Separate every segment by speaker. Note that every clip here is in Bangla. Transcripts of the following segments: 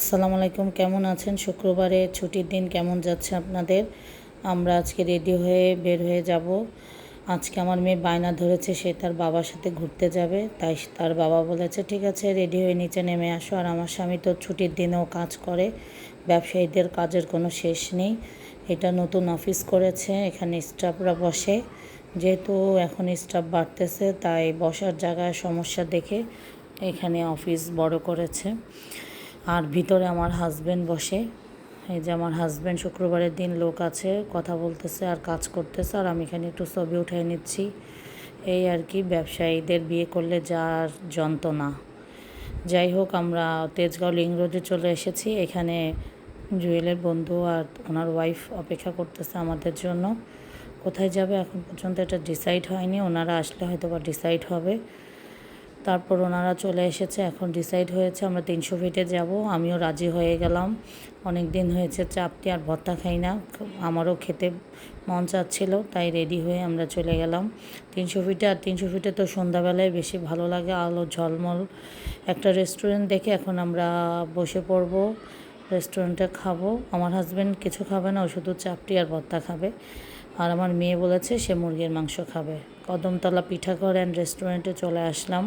Speaker 1: আসসালামু আলাইকুম, কেমন আছেন? শুক্রবারে ছুটির দিন কেমন যাচ্ছে আপনাদের? আমরা আজকে রেডি হয়ে বের হয়ে যাব। আজকে আমার মেয়ে বায়না ধরেছে, সে তার বাবার সাথে ঘুরতে যাবে, তাই তার বাবা বলেছে, ঠিক আছে, রেডি হয়ে নিচে নেমে আসো। আর আমার স্বামী তো ছুটির দিনেও কাজ করে, ব্যবসায়ীদের কাজের কোনো শেষ নেই। এটা নতুন অফিস করেছে, এখানে স্টাফরা বসে। যেহেতু এখন স্টাফ বাড়তেছে, তাই বসার জায়গায় সমস্যা দেখে এখানে অফিস বড় করেছে। আর ভিতরে আমার হাজব্যান্ড বসে। এই যে আমার হাজব্যান্ড শুক্রবারের দিন লোক আছে, কথা বলতেছে আর কাজ করতেছে আর আমি এখানে একটু ছবি উঠাই নিচ্ছি। এই আর কি, ব্যবসায়ীদের বিয়ে করলে যার যন্ত্রণা। যাই হোক, আমরা তেজগাঁও লিং রোডে চলে এসেছি। এখানে জুয়েলের বন্ধু আর ওনার ওয়াইফ অপেক্ষা করতেছে আমাদের জন্য। কোথায় যাবে? এখন পর্যন্ত এটা ডিসাইড হয়নি। ওনারা আসলে হয়তো বা ডিসাইড হবে। তারপর ওনারা চলে এসেছে, এখন ডিসাইড হয়েছে আমরা তিনশো ফিটে যাব। আমিও রাজি হয়ে গেলাম। অনেক দিন হয়েছে চাপটি আর ভর্তা খাই না। আমারও খেতে মন চাচ্ছিল, তাই রেডি হয়ে আমরা চলে গেলাম। তিনশো ফিটে আর তিনশো ফিটে তো সন্ধ্যাবেলায় বেশি ভালো লাগে। আলো ঝলমল, একটা রেস্টুরেন্ট দেখে এখন আমরা বসে পড়ব। রেস্টুরেন্টে খাব। আমার হাজব্যান্ড কিছু খাবে না, ও শুধু চাপটি আর ভর্তা খাবে। আর আমার মেয়ে বলেছে সে মুরগির মাংস খাবে। কদমতলা পিঠাঘর অ্যান্ড রেস্টুরেন্টে চলে আসলাম।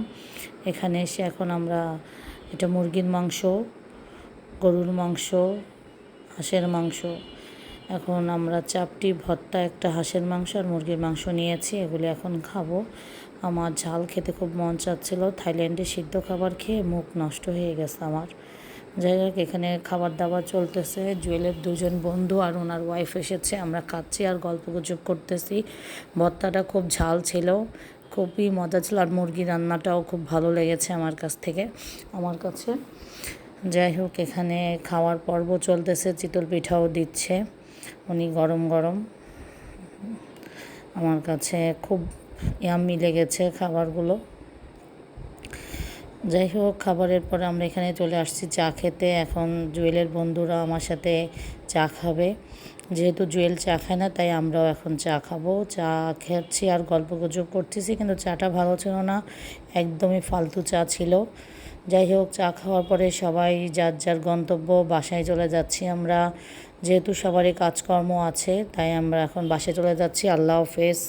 Speaker 1: এখানে এসে এখন আমরা এটা মুরগির মাংস, গরুর মাংস, হাঁসের মাংস। এখন আমরা চাপটি, ভর্তা, একটা হাঁসের মাংস আর মুরগির মাংস নিয়েছি, এগুলি এখন খাব। আমার ঝাল খেতে খুব মন চাচ্ছিল। থাইল্যান্ডে সিদ্ধ খাবার খেয়ে মুখ নষ্ট হয়ে গেছে আমার। যাই হোক, এখানে খাবার দাবার চলতেছে। জুয়েলের দুজন বন্ধু আর ওনার ওয়াইফ এসেছে, আমরা খাচ্ছি আর গল্প গুজব করতেছি। ভর্তাটা খুব ঝাল ছিল, খুবই মজা ছিল আর মুরগি রান্নাটাও খুব ভালো লেগেছে আমার কাছ থেকে, আমার কাছে। যাই হোক, এখানে খাওয়ার পর্ব চলতেছে, চিতল পিঠাও দিচ্ছে, উনি গরম গরম। আমার কাছে খুব ইয়াম্মি লেগেছে খাবারগুলো। যাই হোক, খাবারের পরে আমরা এখানে চলে আসছি চা খেতে। এখন জুয়েলের বন্ধুরা আমার সাথে চা খাবে। যেহেতু জুয়েল চা খায় না, তাই আমরাও এখন চা খাব। চা খাচ্ছি আর গল্প গুজব করতেছি, কিন্তু চাটা ভালো ছিল না। একদমই ফালতু চা ছিল। যাই হোক, চা খাওয়ার পরে সবাই যার যার গন্তব্য, বাসায় চলে যাচ্ছি আমরা। যেহেতু সবারই কাজকর্ম আছে, তাই আমরা এখন বাসায় চলে যাচ্ছি। আল্লাহ হাফেজ।